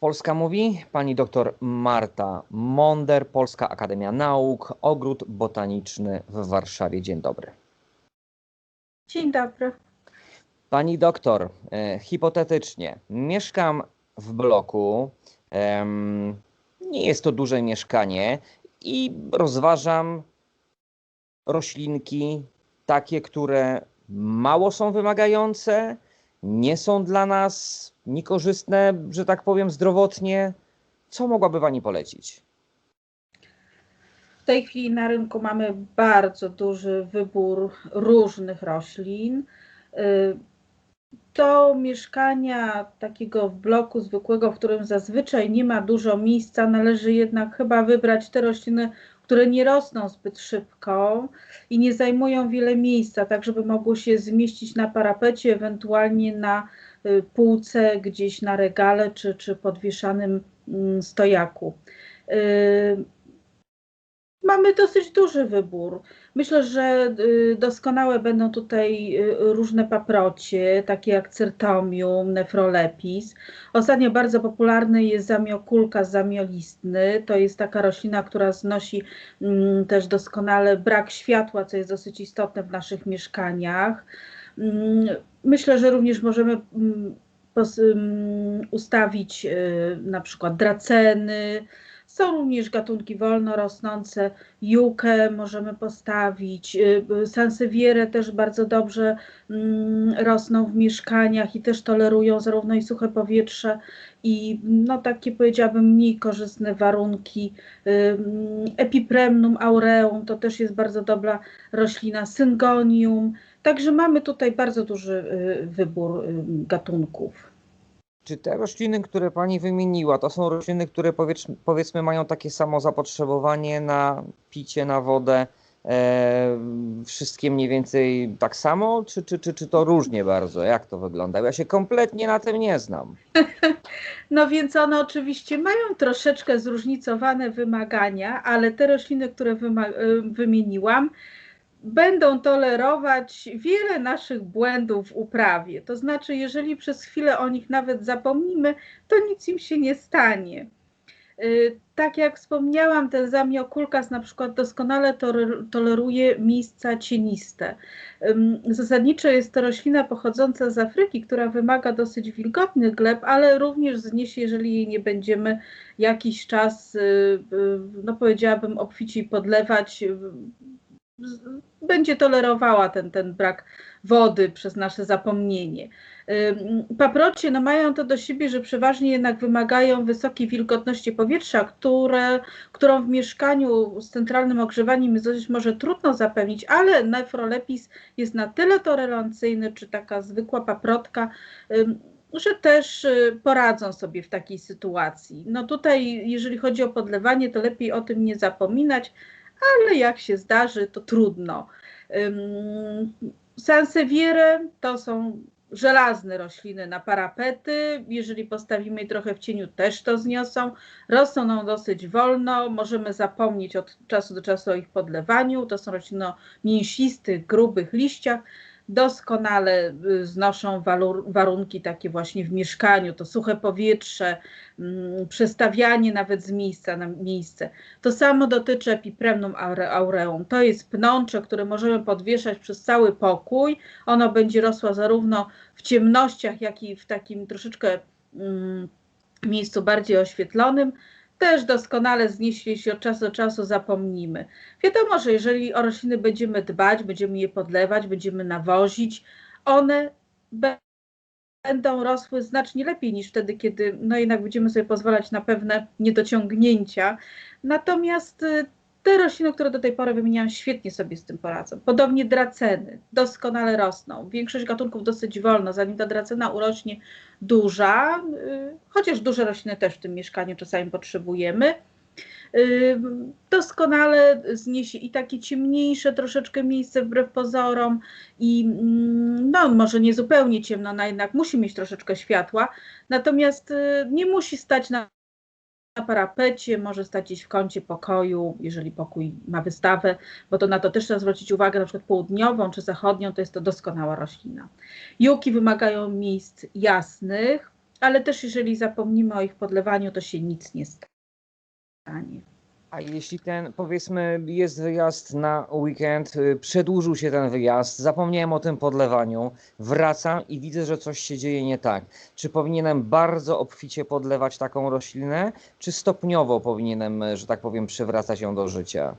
Polska mówi pani doktor Marta Monder, Polska Akademia Nauk, Ogród Botaniczny w Warszawie. Dzień dobry. Dzień dobry. Pani doktor, e, hipotetycznie, mieszkam w bloku, nie jest to duże mieszkanie i rozważam roślinki takie, które mało są wymagające, nie są dla nas niekorzystne, że tak powiem, zdrowotnie. Co mogłaby Pani polecić? W tej chwili na rynku mamy bardzo duży wybór różnych roślin. Y, Do mieszkania takiego w bloku zwykłego, w którym zazwyczaj nie ma dużo miejsca, należy jednak chyba wybrać te rośliny, które nie rosną zbyt szybko i nie zajmują wiele miejsca, tak żeby mogły się zmieścić na parapecie, ewentualnie na y, półce, gdzieś na regale czy, czy podwieszanym mm, stojaku. Y, Mamy dosyć duży wybór. Myślę, że y, doskonałe będą tutaj y, różne paprocie, takie jak cyrtomium, nefrolepis. Ostatnio bardzo popularny jest zamiokulka zamiolistny. To jest taka roślina, która znosi mm, też doskonale brak światła, co jest dosyć istotne w naszych mieszkaniach. Mm, Myślę, że również możemy mm, ustawić y, na przykład draceny, są również gatunki wolno rosnące, jukę możemy postawić, y, y, sansevierę też bardzo dobrze mm, rosną w mieszkaniach i też tolerują zarówno i suche powietrze i no takie powiedziałabym mniej korzystne warunki. Y, mm, Epipremnum aureum to też jest bardzo dobra roślina, syngonium. Także mamy tutaj bardzo duży wybór gatunków. Czy te rośliny, które Pani wymieniła, to są rośliny, które powiedz, powiedzmy mają takie samo zapotrzebowanie na picie, na wodę, e, wszystkie mniej więcej tak samo, czy, czy, czy, czy to różnie bardzo? Jak to wygląda? Ja się kompletnie na tym nie znam. No więc one oczywiście mają troszeczkę zróżnicowane wymagania, ale te rośliny, które y, wymieniłam, będą tolerować wiele naszych błędów w uprawie. To znaczy, jeżeli przez chwilę o nich nawet zapomnimy, to nic im się nie stanie. Y, Tak jak wspomniałam, ten zamiokulkas na przykład doskonale toler- toleruje miejsca cieniste. Zasadniczo jest to roślina pochodząca z Afryki, która wymaga dosyć wilgotnych gleb, ale również zniesie, jeżeli jej nie będziemy jakiś czas, y, y, no powiedziałabym, obficiej podlewać, będzie tolerowała ten, ten brak wody przez nasze zapomnienie. Paprocie no mają to do siebie, że przeważnie jednak wymagają wysokiej wilgotności powietrza, które, którą w mieszkaniu z centralnym ogrzewaniem jest może trudno zapewnić, ale nefrolepis jest na tyle tolerancyjny, czy taka zwykła paprotka, że też y, poradzą sobie w takiej sytuacji. No tutaj, jeżeli chodzi o podlewanie, to lepiej o tym nie zapominać, ale jak się zdarzy, to trudno. Sanseviery to są żelazne rośliny na parapety. Jeżeli postawimy je trochę w cieniu, też to zniosą. Rosną nam dosyć wolno. Możemy zapomnieć od czasu do czasu o ich podlewaniu. To są rośliny o mięsistych, grubych liściach. Doskonale y, znoszą warunki takie właśnie w mieszkaniu. To suche powietrze, mm, przestawianie nawet z miejsca na miejsce. To samo dotyczy epipremnum aure- aureum. To jest pnącze, które możemy podwieszać przez cały pokój. Ono będzie rosło zarówno w ciemnościach, jak i w takim troszeczkę mm, miejscu bardziej oświetlonym. Też doskonale zniesie, jeśli od czasu do czasu zapomnimy. Wiadomo, że jeżeli o rośliny będziemy dbać, będziemy je podlewać, będziemy nawozić, one będą rosły znacznie lepiej niż wtedy, kiedy no jednak będziemy sobie pozwalać na pewne niedociągnięcia. Natomiast y, te rośliny, które do tej pory wymieniałam, świetnie sobie z tym poradzą. Podobnie draceny doskonale rosną. Większość gatunków dosyć wolno, zanim ta dracena urośnie duża, y, chociaż duże rośliny też w tym mieszkaniu czasami potrzebujemy. y, Doskonale zniesie i takie ciemniejsze troszeczkę miejsce wbrew pozorom i mm, no może nie zupełnie ciemno, no jednak musi mieć troszeczkę światła, natomiast y, nie musi stać na na parapecie, może stać gdzieś w kącie pokoju, jeżeli pokój ma wystawę, bo to na to też trzeba zwrócić uwagę, na przykład południową czy zachodnią, to jest to doskonała roślina. Juki wymagają miejsc jasnych, ale też jeżeli zapomnimy o ich podlewaniu, to się nic nie stanie. A jeśli ten, powiedzmy, jest wyjazd na weekend, y, przedłużył się ten wyjazd, zapomniałem o tym podlewaniu, wracam i widzę, że coś się dzieje nie tak. Czy powinienem bardzo obficie podlewać taką roślinę, czy stopniowo powinienem, y, że tak powiem, przywracać ją do życia?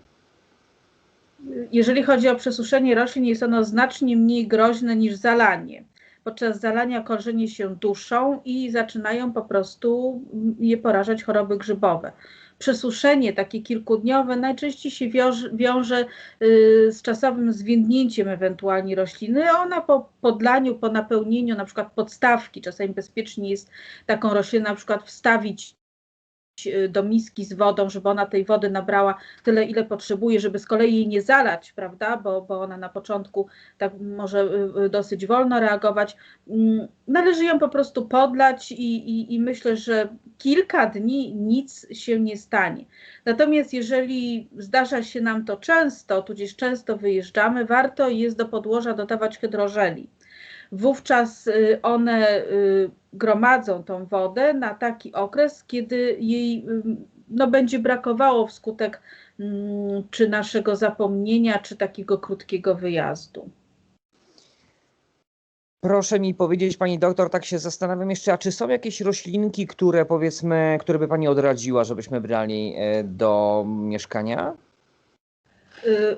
Jeżeli chodzi o przesuszenie roślin, jest ono znacznie mniej groźne niż zalanie. Podczas zalania korzenie się duszą i zaczynają po prostu je porażać choroby grzybowe. Przesuszenie takie kilkudniowe najczęściej się wiąże, wiąże y, z czasowym zwiędnięciem ewentualnie rośliny. Ona po podlaniu, po napełnieniu na przykład podstawki, czasami bezpiecznie jest taką roślinę na przykład wstawić do miski z wodą, żeby ona tej wody nabrała tyle, ile potrzebuje, żeby z kolei jej nie zalać, prawda, bo, bo ona na początku tak może y, y, dosyć wolno reagować. Mm, Należy ją po prostu podlać i, i, i myślę, że kilka dni nic się nie stanie. Natomiast jeżeli zdarza się nam to często, tudzież często wyjeżdżamy, warto jest do podłoża dodawać hydrożeli. Wówczas y, one y, gromadzą tą wodę na taki okres, kiedy jej y, no, będzie brakowało wskutek mm, czy naszego zapomnienia, czy takiego krótkiego wyjazdu. Proszę mi powiedzieć, pani doktor, tak się zastanawiam jeszcze, a czy są jakieś roślinki, które powiedzmy, które by pani odradziła, żebyśmy brali e, do mieszkania?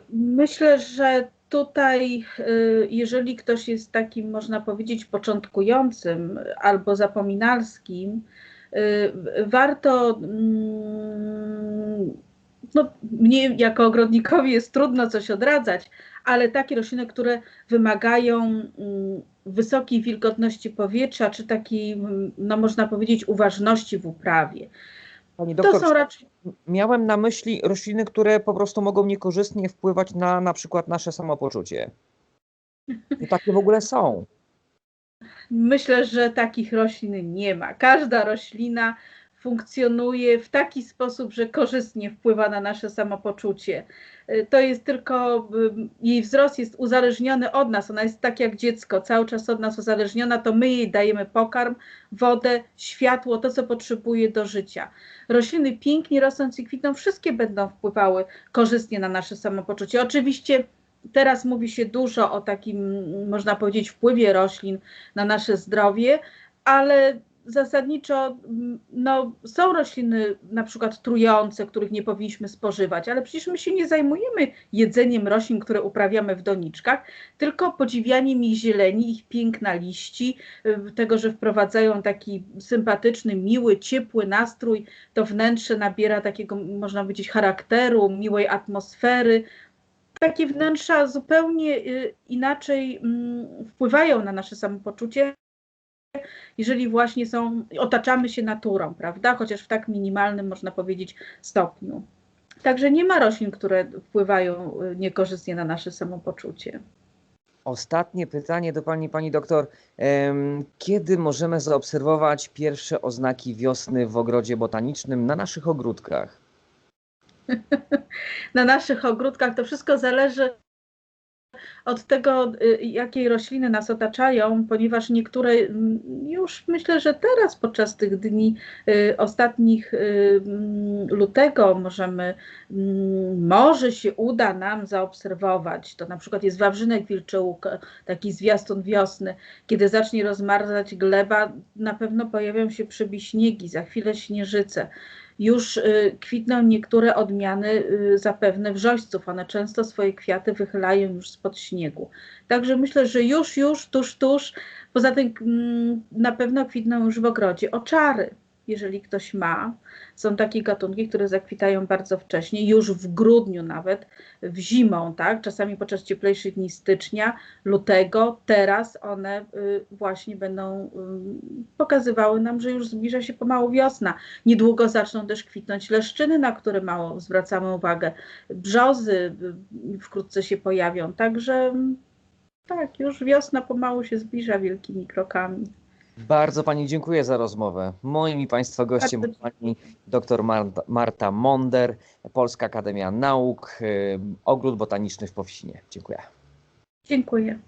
Myślę, że tutaj, y, jeżeli ktoś jest takim, można powiedzieć, początkującym albo zapominalskim, y, warto. mm, No, mnie jako ogrodnikowi jest trudno coś odradzać, ale takie rośliny, które wymagają mm, wysokiej wilgotności powietrza, czy takiej, mm, no można powiedzieć, uważności w uprawie. Pani To doktor, są raczej miałem na myśli rośliny, które po prostu mogą niekorzystnie wpływać na na przykład nasze samopoczucie. Czy takie w ogóle są? Myślę, że takich roślin nie ma. Każda roślina funkcjonuje w taki sposób, że korzystnie wpływa na nasze samopoczucie. Y, To jest tylko, y, jej wzrost jest uzależniony od nas. Ona jest tak jak dziecko, cały czas od nas uzależniona, to my jej dajemy pokarm, wodę, światło, to co potrzebuje do życia. Rośliny pięknie rosnąc i kwitną, wszystkie będą wpływały korzystnie na nasze samopoczucie. Oczywiście Teraz mówi się dużo o takim, można powiedzieć, wpływie roślin na nasze zdrowie, ale zasadniczo mm, no, są rośliny na przykład trujące, których nie powinniśmy spożywać, ale przecież my się nie zajmujemy jedzeniem roślin, które uprawiamy w doniczkach, tylko podziwianiem ich zieleni, ich piękna liści, y, tego, że wprowadzają taki sympatyczny, miły, ciepły nastrój, to wnętrze nabiera takiego, można powiedzieć, charakteru, miłej atmosfery, takie wnętrza zupełnie y, inaczej mm, wpływają na nasze samopoczucie, jeżeli właśnie są, otaczamy się naturą, prawda? Chociaż w tak minimalnym, można powiedzieć, stopniu. Także nie ma roślin, które wpływają y, niekorzystnie na nasze samopoczucie. Ostatnie pytanie do pani, pani doktor. Kiedy możemy zaobserwować pierwsze oznaki wiosny w ogrodzie botanicznym na naszych ogródkach? Na naszych ogródkach to wszystko zależy od tego, y, jakie rośliny nas otaczają, ponieważ niektóre mm, już myślę, że teraz podczas tych dni y, ostatnich y, mm, lutego możemy, mm, może się uda nam zaobserwować. To na przykład jest wawrzynek wilczołuk, taki zwiastun wiosny. Kiedy zacznie rozmarzać gleba, na pewno pojawią się przybiśniegi, za chwilę śnieżyce już y, kwitną niektóre odmiany y, zapewne wrzośców. One często swoje kwiaty wychylają już spod śniegu. Także myślę, że już, już, tuż, tuż. Poza tym mm, na pewno kwitną już w ogrodzie oczary. Jeżeli ktoś ma, są takie gatunki, które zakwitają bardzo wcześnie, już w grudniu nawet, w zimą, tak? Czasami podczas cieplejszych dni stycznia, lutego, teraz one y, właśnie będą y, pokazywały nam, że już zbliża się pomału wiosna. Niedługo zaczną też kwitnąć leszczyny, na które mało zwracamy uwagę. Brzozy y, wkrótce się pojawią, także tak, już wiosna pomału się zbliża wielkimi krokami. Bardzo pani dziękuję za rozmowę. Moim i państwa gościem była pani dr Marta, Marta Monder, Polska Akademia Nauk, y, Ogród Botaniczny w Powsinie. Dziękuję. Dziękuję.